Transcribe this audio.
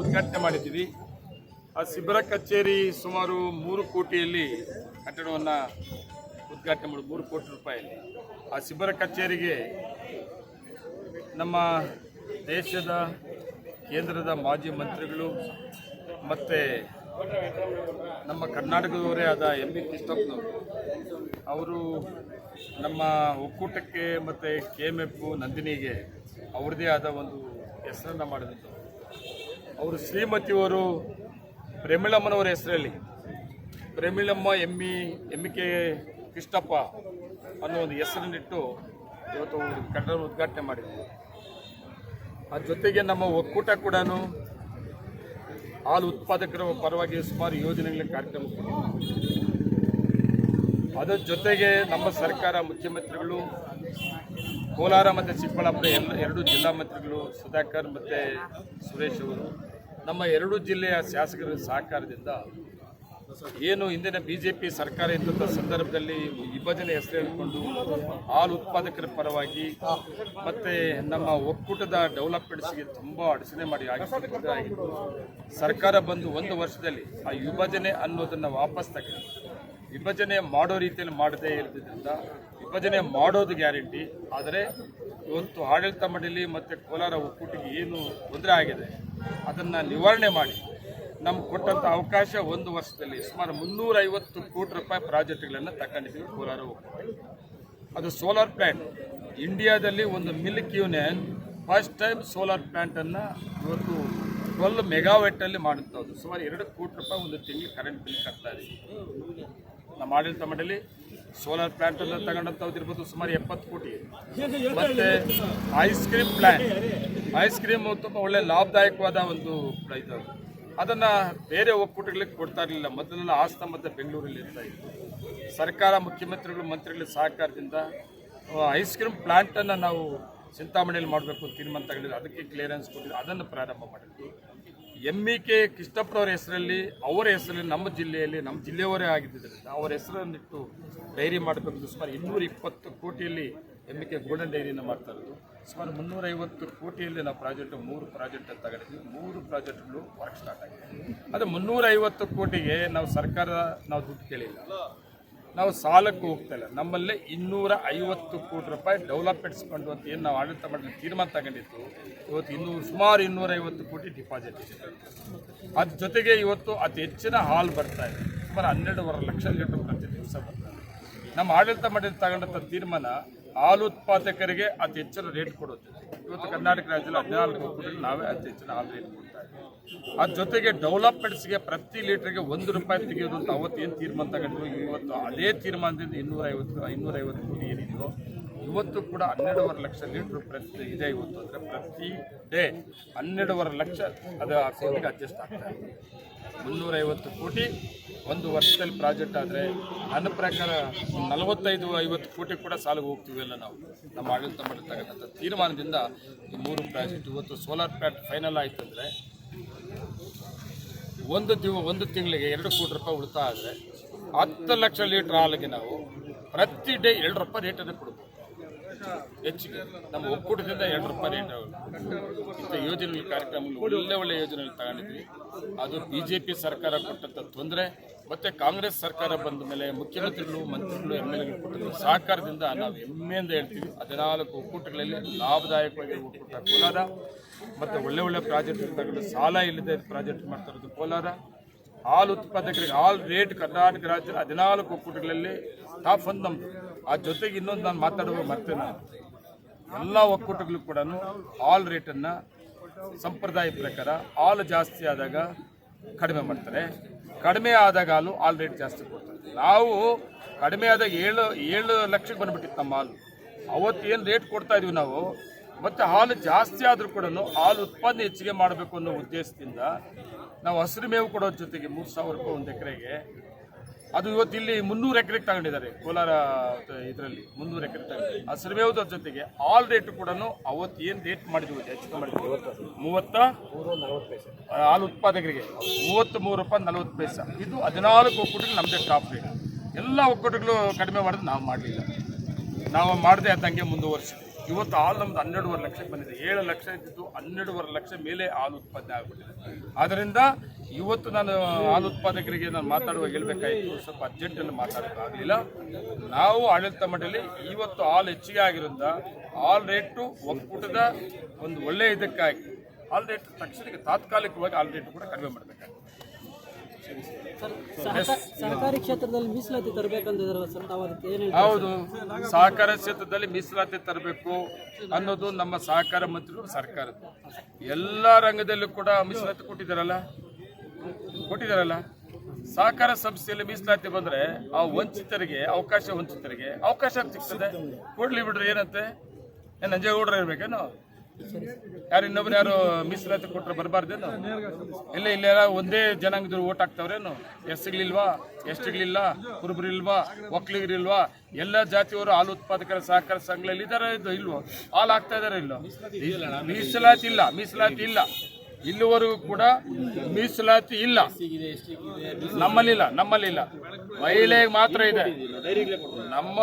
ಉದ್ಘಾಟನೆ ಮಾಡಿದ್ದೀವಿ. ಆ ಶಿಬಿರ ಕಚೇರಿ ಸುಮಾರು ಮೂರು ಕೋಟಿಯಲ್ಲಿ ಕಟ್ಟಡವನ್ನು ಉದ್ಘಾಟನೆ ಮಾಡಿ, ಮೂರು ಕೋಟಿ ರೂಪಾಯಿಯಲ್ಲಿ ಆ ಶಿಬಿರ ಕಚೇರಿಗೆ ನಮ್ಮ ದೇಶದ, ಕೇಂದ್ರದ ಮಾಜಿ ಮಂತ್ರಿಗಳು ಮತ್ತು ನಮ್ಮ ಕರ್ನಾಟಕದವರೇ ಆದ ಎಂ ಬಿ ಕೃಷ್ಣಪ್ಪನವರು, ಅವರು ನಮ್ಮ ಒಕ್ಕೂಟಕ್ಕೆ ಮತ್ತು ಕೆ ಎಂ ಎಫ್, ನಂದಿನಿಗೆ ಅವ್ರದ್ದೇ ಆದ ಒಂದು ಹೆಸರನ್ನು ಮಾಡಿದಂಥವ್ರು. ಅವರು ಶ್ರೀಮತಿಯವರು ಪ್ರೇಮಿಳಮ್ಮನವರ ಹೆಸರಲ್ಲಿ. ಪ್ರೇಮಿಳಮ್ಮ ಎಮ್ಮಿ ಎಂ ಕೆ ಕೃಷ್ಣಪ್ಪ ಅನ್ನೋ ಒಂದು ಹೆಸರನ್ನಿಟ್ಟು ಇವತ್ತು ಕಟ್ಟಡ ಉದ್ಘಾಟನೆ ಮಾಡಿದ್ವಿ. ಅದ್ರ ಜೊತೆಗೆ ನಮ್ಮ ಒಕ್ಕೂಟ ಕೂಡ ಹಾಲು ಉತ್ಪಾದಕರ ಪರವಾಗಿ ಸುಮಾರು ಯೋಜನೆಗಳ ಕಾರ್ಯಕ್ರಮ ಅದರ ಜೊತೆಗೆ ನಮ್ಮ ಸರ್ಕಾರ ಮುಖ್ಯಮಂತ್ರಿಗಳು ಕೋಲಾರ ಮತ್ತು ಚಿಕ್ಕಬಳ್ಳಾಪುರ ಎಲ್ಲ ಎರಡು ಜಿಲ್ಲಾ ಮಂತ್ರಿಗಳು ಸುಧಾಕರ್ ಮತ್ತು ಸುರೇಶ್ ಅವರು, ನಮ್ಮ ಎರಡು ಜಿಲ್ಲೆಯ ಶಾಸಕರ ಸಹಕಾರದಿಂದ ಏನು ಹಿಂದಿನ ಬಿ ಜೆ ಪಿ ಸರ್ಕಾರ ಇದ್ದಂಥ ಸಂದರ್ಭದಲ್ಲಿ ವಿಭಜನೆ ಹೆಸರು ಹೇಳಿಕೊಂಡು ಹಾಲು ಉತ್ಪಾದಕರ ಪರವಾಗಿ ಮತ್ತು ನಮ್ಮ ಒಕ್ಕೂಟದ ಡೆವಲಪ್ಮೆಂಟ್ಸ್ಗೆ ತುಂಬ ಅಡಚಣೆ ಮಾಡಿ ಆಗಿತ್ತು ಸರ್ಕಾರ ಬಂದು ಒಂದು ವರ್ಷದಲ್ಲಿ ಆ ವಿಭಜನೆ ಅನ್ನೋದನ್ನು ವಾಪಸ್ ತಗೊಂಡು, ವಿಭಜನೆ ಮಾಡೋ ರೀತಿಯಲ್ಲಿ ಮಾಡದೇ ಇರೋದ್ರಿಂದ ವಿಭಜನೆ ಮಾಡೋದು ಗ್ಯಾರಂಟಿ. ಆದರೆ ಇವತ್ತು ಆಡಳಿತ ಮಂಡಳಿ ಮತ್ತು ಕೋಲಾರ ಒಕ್ಕೂಟಿಗೆ ಏನು ತೊಂದರೆ ಆಗಿದೆ, ಅದನ್ನು ನಿವಾರಣೆ ಮಾಡಿ. ನಮ್ಗೆ ಕೊಟ್ಟಂಥ ಅವಕಾಶ ಒಂದು ವರ್ಷದಲ್ಲಿ ಸುಮಾರು ಮುನ್ನೂರೈವತ್ತು ಕೋಟಿ ರೂಪಾಯಿ ಪ್ರಾಜೆಕ್ಟ್ಗಳನ್ನು ತಗೊಂಡಿದ್ದೀವಿ ಕೋಲಾರ ಒಕ್ಕೂಟ ಅದು ಸೋಲಾರ್ ಪ್ಲ್ಯಾಂಟ್ ಇಂಡಿಯಾದಲ್ಲಿ ಒಂದು milk union first time solar ಪ್ಲ್ಯಾಂಟನ್ನು ಇವತ್ತು ಟ್ವೆಲ್ ಮೆಗಾವೆಟ್ಟಲ್ಲಿ ಮಾಡುತ್ತದ್ದು ಸುಮಾರು ಎರಡು ಕೋಟಿ ರೂಪಾಯಿ ಒಂದು ತಿಂಗಳು ಕರೆಂಟ್ ಬಿಲ್ ಕಟ್ತಾ ಇದ್ದೀವಿ ನಮ್ಮ ಆಡಳಿತ ಮಂಡಳಿ ಸೋಲಾರ್ ಪ್ಲಾಂಟ್ ತಗೊಂಡಂಥದ್ದು ಇರ್ಬೋದು ಸುಮಾರು ಎಪ್ಪತ್ತು ಕೋಟಿ. ಮತ್ತೆ ice cream plant ice cream ತುಂಬ ಒಳ್ಳೆ ಲಾಭದಾಯಕವಾದ ಒಂದು ಇದು. ಅದನ್ನು ಬೇರೆ ಒಕ್ಕೂಟಗಳಿಗೆ ಕೊಡ್ತಾ ಇರಲಿಲ್ಲ. ಮೊದಲೆಲ್ಲ ಹಾಸನ ಮತ್ತು ಬೆಂಗಳೂರಲ್ಲಿ ಇರ್ತಾ ಇತ್ತು. ಸರ್ಕಾರ ಮುಖ್ಯಮಂತ್ರಿಗಳು ಮಂತ್ರಿಗಳ ಸಹಕಾರದಿಂದ ಐಸ್ ಕ್ರೀಮ್ ಪ್ಲಾಂಟನ್ನು ನಾವು ಚಿಂತಾಮಣಿಯಲ್ಲಿ ಮಾಡಬೇಕು ಅಂತ ತೀರ್ಮಾನ ತಗೊಂಡಿದ್ದು ಅದಕ್ಕೆ ಕ್ಲಿಯರೆನ್ಸ್ ಕೊಟ್ಟಿದ್ದು ಅದನ್ನು ಪ್ರಾರಂಭ ಮಾಡಿದ್ವಿ. ಎಂ ಇ ಕೆ ಕೃಷ್ಣಪ್ಪನವರ ಹೆಸರಲ್ಲಿ, ಅವರ ಹೆಸರಲ್ಲಿ ನಮ್ಮ ಜಿಲ್ಲೆಯಲ್ಲಿ, ನಮ್ಮ ಜಿಲ್ಲೆಯವರೇ ಆಗಿದ್ದರಿಂದ ಅವರ ಹೆಸರನ್ನಿಟ್ಟು ಡೈರಿ ಮಾಡಬೇಕು ಸುಮಾರು ಇನ್ನೂರ ಇಪ್ಪತ್ತು ಕೋಟಿಯಲ್ಲಿ ಎಂ ಇ ಕೆ ಗೋಲ್ಡನ್ ಡೈರಿನ ಮಾಡ್ತಾ ಇರೋದು. ಸುಮಾರು ಮುನ್ನೂರೈವತ್ತು ಕೋಟಿಯಲ್ಲಿ ನಾವು ಪ್ರಾಜೆಕ್ಟ್, ಮೂರು ಪ್ರಾಜೆಕ್ಟ್ ತಗೊಂಡಿದ್ವಿ. ಮೂರು ಪ್ರಾಜೆಕ್ಟ್ಗಳು ವರ್ಕ್ ಸ್ಟಾರ್ಟ್ ಆಗಿದೆ. ಅದು ಮುನ್ನೂರೈವತ್ತು ಕೋಟಿಗೆ ನಾವು ಸರ್ಕಾರ, ನಾವು ದುಡ್ಡು ಕೇಳಿಲ್ಲ. ನಾವು ಸಾಲಕ್ಕೆ ಹೋಗ್ತಾ ಇಲ್ಲ. ನಮ್ಮಲ್ಲೇ ಇನ್ನೂರ ಐವತ್ತು ಕೋಟಿ ರೂಪಾಯಿ ಡೆವಲಪ್ಮೆಂಟ್ಸ್ ಫಂಡ್ ಅಂತ ಏನು ನಾವು ಆಡಳಿತ ಮಾಡಲು ತೀರ್ಮಾನ ತಗೊಂಡಿತ್ತು ಇವತ್ತು ಇನ್ನೂರು, ಸುಮಾರು ಇನ್ನೂರೈವತ್ತು ಕೋಟಿ ಡಿಪಾಸಿಟ್ ಇದೆ ಅದ್ರ ಜೊತೆಗೆ ಇವತ್ತು ಅತಿ ಹೆಚ್ಚಿನ ಹಾಲ್ ಬರ್ತಾ ಇದೆ. ಸುಮಾರು ಹನ್ನೆರಡುವರೆ ಲಕ್ಷ ಲೀಟರ್ ಪ್ರತಿ ದಿವಸ ಬರ್ತಾ ನಮ್ಮ ಆಡಳಿತ ಮಂಡಳಿ ತಗೊಂಡಂಥ ತೀರ್ಮಾನ ಹಾಲು ಉತ್ಪಾದಕರಿಗೆ ಅತಿ ಹೆಚ್ಚಿನ ರೇಟ್ ಕೊಡುತ್ತೆ. ಇವತ್ತು ಕರ್ನಾಟಕ ರಾಜ್ಯದಲ್ಲಿ ಹದಿನಾಲ್ಕು ಕೋಟಿ ನಾವೇ ಅತಿ ಹೆಚ್ಚಿನ ಹಾಲು ರೇಟ್ ಕೊಡ್ತಾ ಇದ್ದೀವಿ. ಅದ್ರ ಜೊತೆಗೆ ಡೆವಲಪ್ಮೆಂಟ್ಸ್ಗೆ ಪ್ರತಿ ಲೀಟರ್ಗೆ ಒಂದು ರೂಪಾಯಿ ತೆಗೆಯೋದು ಅಂತ ಅವತ್ತು ಏನು ತೀರ್ಮಾನ ತಗೊಂಡು ಇವತ್ತು ಅದೇ ತೀರ್ಮಾನದಿಂದ ಇನ್ನೂರ ಐವತ್ತು ಇನ್ನೂರ ಐವತ್ತು ಕೋಟಿ ಏನಿದೆಯೋ ಇವತ್ತು ಕೂಡ ಹನ್ನೆರಡೂವರೆ ಲಕ್ಷ ಲೀಟ್ರ್ ಪ್ರತಿ ಇದೆ ಇವತ್ತು ಅಂದರೆ ಪ್ರತಿ ಡೇ ಹನ್ನೆರಡೂವರೆ ಲಕ್ಷ ಅದು ಅಕೌಂಟಿಗೆ ಅಡ್ಜಸ್ಟ್ ಆಗ್ತಾ ಇದೆ. ಮುನ್ನೂರೈವತ್ತು ಕೋಟಿ ಒಂದು ವರ್ಷದಲ್ಲಿ ಪ್ರಾಜೆಕ್ಟ್ ಆದರೆ ನನ್ನ ಪ್ರಕಾರ ನಲವತ್ತೈದು, ಐವತ್ತು ಕೋಟಿ ಕೂಡ ಸಾಲಿಗೆ ಹೋಗ್ತೀವಲ್ಲ ನಾವು. ನಮ್ಮ ಆಡಳಿತ ಮಾಡಿರ್ತಕ್ಕಂಥ ತೀರ್ಮಾನದಿಂದ ಈ ಮೂರು ಪ್ರಾಜೆಕ್ಟ್ ಇವತ್ತು ಸೋಲಾರ್ ಪ್ಯಾಟ್ ಫೈನಲ್ ಆಯಿತು ಅಂದರೆ ಒಂದು ದಿವ, ಒಂದು ತಿಂಗಳಿಗೆ ಎರಡು ಕೋಟಿ ರೂಪಾಯಿ ಉಳಿತಾಯ ಆದರೆ ಹತ್ತು ಲಕ್ಷ ಲೀಟ್ರ್ ಹಾಲಿಗೆ ನಾವು ಪ್ರತಿ ಡೇ ಎರಡು ರೂಪಾಯಿ ರೇಟನ್ನು ಕೊಡ್ಬೋದು. ಹೆಚ್ಚಿಗೆ. ನಮ್ಮ ಒಕ್ಕೂಟದಿಂದ ಎರಡು ರೂಪಾಯಿ ರೇಟ್ ಇಂಥ ಯೋಜನೆಗಳ ಕಾರ್ಯಕ್ರಮಗಳು ಒಳ್ಳೆ ಒಳ್ಳೆ ಯೋಜನೆಗಳು ತಗೊಂಡಿದ್ವಿ. ಅದು ಬಿ ಜೆ ಪಿ ಸರ್ಕಾರ ಕೊಟ್ಟಂಥ ತೊಂದರೆ, ಮತ್ತು ಕಾಂಗ್ರೆಸ್ ಸರ್ಕಾರ ಬಂದ ಮೇಲೆ ಮುಖ್ಯಮಂತ್ರಿಗಳು, ಮಂತ್ರಿಗಳು ಎಂ ಎಲ್ ಎಗಳು ಕೊಟ್ಟಂಥ ಸಹಕಾರದಿಂದ ನಾವು ಹೆಮ್ಮೆಯಿಂದ ಹೇಳ್ತೀವಿ. ಹದಿನಾಲ್ಕು ಒಕ್ಕೂಟಗಳಲ್ಲಿ ಲಾಭದಾಯಕವಾಗಿ ಒಕ್ಕೂಟ ಕೋಲಾರ, ಮತ್ತು ಒಳ್ಳೆ ಒಳ್ಳೆ ಪ್ರಾಜೆಕ್ಟ್ ತಗೊಂಡು ಸಾಲ ಇಲ್ಲದೆ ಪ್ರಾಜೆಕ್ಟ್ ಮಾಡ್ತಾ ಇರೋದು ಕೋಲಾರ. ಹಾಲು ಉತ್ಪಾದಕರಿಗೆ ಹಾಲು ರೇಟ್ ಕರ್ನಾಟಕ ರಾಜ್ಯದ ಹದಿನಾಲ್ಕು ಒಕ್ಕೂಟಗಳಲ್ಲಿ ಟಾಪ್ ಒಂದು ನಮ್ಮದು ಆ ಜೊತೆಗೆ ಇನ್ನೊಂದು ನಾನು ಮಾತಾಡುವ ಮತ್ತೆ ನಾನು ಎಲ್ಲ ಒಕ್ಕೂಟಗಳು ಕೂಡ ಹಾಲ್ ರೇಟನ್ನು ಸಂಪ್ರದಾಯ ಪ್ರಕಾರ ಹಾಲು ಜಾಸ್ತಿ ಆದಾಗ ಕಡಿಮೆ ಮಾಡ್ತಾರೆ. ಕಡಿಮೆ ಆದಾಗ ಹಾಲು ಹಾಲು ರೇಟ್ ಜಾಸ್ತಿ ಕೊಡ್ತಾರೆ. ನಾವು ಕಡಿಮೆ ಆದಾಗ ಏಳು ಏಳು ಲಕ್ಷಕ್ಕೆ ಬಂದ್ಬಿಟ್ಟಿತ್ತು ನಮ್ಮ ಹಾಲು. ಅವತ್ತು ಏನು ರೇಟ್ ಕೊಡ್ತಾ ಇದೀವಿ ನಾವು? ಮತ್ತು ಹಾಲು ಜಾಸ್ತಿ ಆದರೂ ಕೂಡ ಹಾಲು ಉತ್ಪಾದನೆ ಹೆಚ್ಚಿಗೆ ಮಾಡಬೇಕು ಅನ್ನೋ ಉದ್ದೇಶದಿಂದ ನಾವು ಹಸಿರು ಮೇವು ಕೊಡೋದ್ರ ಜೊತೆಗೆ ಮೂರು ಸಾವಿರ ರೂಪಾಯಿ ಒಂದು ಎಕರೆಗೆ. ಅದು ಇವತ್ತು ಇಲ್ಲಿ ಮುನ್ನೂರು ಎಕರೆಗೆ ತಗೊಂಡಿದ್ದಾರೆ ಕೋಲಾರ ಇದರಲ್ಲಿ ಮುನ್ನೂರು ಎಕರೆ ತಗೊಂಡಿದ್ದಾರೆ. ಹಸಿರು ಮೇವುದ್ರ ಜೊತೆಗೆ ಆಲ್ ರೇಟ್ ಕೂಡ ಅವತ್ತು ಏನು ರೇಟ್ ಮಾಡಿದ್ವಿ ಹೆಚ್ಚು ಮಾಡಿದ್ವಿ. ಮೂವತ್ತ? ಹಾಲು ಉತ್ಪಾದಕರಿಗೆ. ಮೂವತ್ತು ಮೂರು ರೂಪಾಯಿ ನಲವತ್ತು ಪೈಸ. ಇದು ಹದಿನಾಲ್ಕು ಒಕ್ಕೂಟಗಳು ನಮ್ಮದೇ ಟಾಪ್ ರೇಟ್ ಎಲ್ಲ ಒಕ್ಕೂಟಗಳು ಕಡಿಮೆ ಮಾಡಿದ್ರೆ ನಾವು ಮಾಡಲಿಲ್ಲ. ನಾವು ಮಾಡದೆ ಅದಂಗೆ ಮುಂದುವರಿಸಿದ್ವಿ. ಇವತ್ತು ಹಾಲು ನಮ್ದು ಹನ್ನೆರಡುವರೆ ಲಕ್ಷಕ್ಕೆ ಬಂದಿದೆ. ಏಳು ಲಕ್ಷ ಇದ್ದಿದ್ದು ಹನ್ನೆರಡುವರೆ ಲಕ್ಷ ಮೇಲೆ ಹಾಲು ಉತ್ಪಾದನೆ ಆಗಿಬಿಟ್ಟಿದೆ. ಆದ್ದರಿಂದ ಇವತ್ತು ನಾನು ಹಾಲು ಉತ್ಪಾದಕರಿಗೆ ನಾನು ಮಾತಾಡುವಾಗ ಹೇಳ್ಬೇಕಾಯಿತು, ಸ್ವಲ್ಪ ಅರ್ಜೆಂಟಲ್ಲಿ ಮಾತಾಡೋಕ್ಕಾಗಲಿಲ್ಲ ನಾವು ಆಡಳಿತ ಮಂಡಳಿ ಇವತ್ತು ಹಾಲು ಹೆಚ್ಚಿಗೆ ಆಗಿರೋದ್ರಿಂದ ಹಾಲು ರೇಟು ಒಕ್ಕೂಟದ ಒಂದು ಒಳ್ಳೆಯ ಇದಕ್ಕಾಗಿ, ಹಾಲು ರೇಟ್ ತಕ್ಷಣಕ್ಕೆ ತಾತ್ಕಾಲಿಕವಾಗಿ ಹಾಲು ರೇಟು ಕೂಡ ಕಡಿಮೆ ಮಾಡಬೇಕಾಗಿದೆ ಸರ್ ಸಹಕಾರ ಕ್ಷೇತ್ರದಲ್ಲಿ ಮೀಸಲಾತಿ ಸರ್ ಹೌದು. ಸಹಕಾರ ಕ್ಷೇತ್ರದಲ್ಲಿ ಮೀಸಲಾತಿ ತರಬೇಕು ಅನ್ನೋದು ನಮ್ಮ ಸಹಕಾರ ಮಂತ್ರಿಗಳು ಸರ್ಕಾರ. ಎಲ್ಲ ರಂಗದಲ್ಲೂ ಕೂಡ ಮೀಸಲಾತಿ ಕೊಟ್ಟಿದ್ದಾರಲ್ಲ ಕೊಟ್ಟಿದ್ದಾರಲ್ಲ ಸಹಕಾರ ಸಂಸ್ಥೆಯಲ್ಲಿ ಮೀಸಲಾತಿ ಬಂದ್ರೆ ಆ ವಂಚಿತರಿಗೆ ಅವಕಾಶ ವಂಚಿತರಿಗೆ ಅವಕಾಶ ಸಿಗ್ತದೆ ಕೊಡ್ಲಿ ಬಿಡ್ರಿ ಏನಂತೆ? ಏನ್ ನಂಜೇಗೌಡ್ರ ಇರ್ಬೇಕೇನು? ಯಾರು ಇನ್ನೊಬ್ರು ಯಾರು ಮೀಸಲಾತಿ ಕೊಟ್ರೆ ಬರಬಾರ್ದೇನು ಇಲ್ಲ ಇಲ್ಲ ಒಂದೇ ಜನಾಂಗದವ್ರು ಓಟ್ ಹಾಕ್ತಾವ್ರೇನು ಎಸ್ಗಳಿಲ್ವಾ ಎಸ್ಟಿಗಳಿಲ್ಲ ಕುರುಬರಿಲ್ವಾ? ಒಕ್ಕಲಿಗರಿಲ್ವಾ ಎಲ್ಲ ಜಾತಿಯವರು ಹಾಲು ಉತ್ಪಾದಕರ ಸಹಕಾರ ಸಂಘಗಳಲ್ಲಿ ಇದಾರೆ, ಇದು ಇಲ್ವೋ? ಹಾಲು ಹಾಕ್ತಾ ಇದಾರೆ ಇಲ್ಲೋ? ಮೀಸಲಾತಿ ಇಲ್ಲ ಮೀಸಲಾತಿ ಇಲ್ಲ. ಇಲ್ಲಿವರೆಗೂ ಕೂಡ ಮೀಸಲಾತಿ ಇಲ್ಲ. ನಮ್ಮಲ್ಲಿಲ್ಲ ನಮ್ಮಲ್ಲಿಲ್ಲ. ಮಹಿಳೆಗೆ ಮಾತ್ರ ಇದೆ. ನಮ್ಮ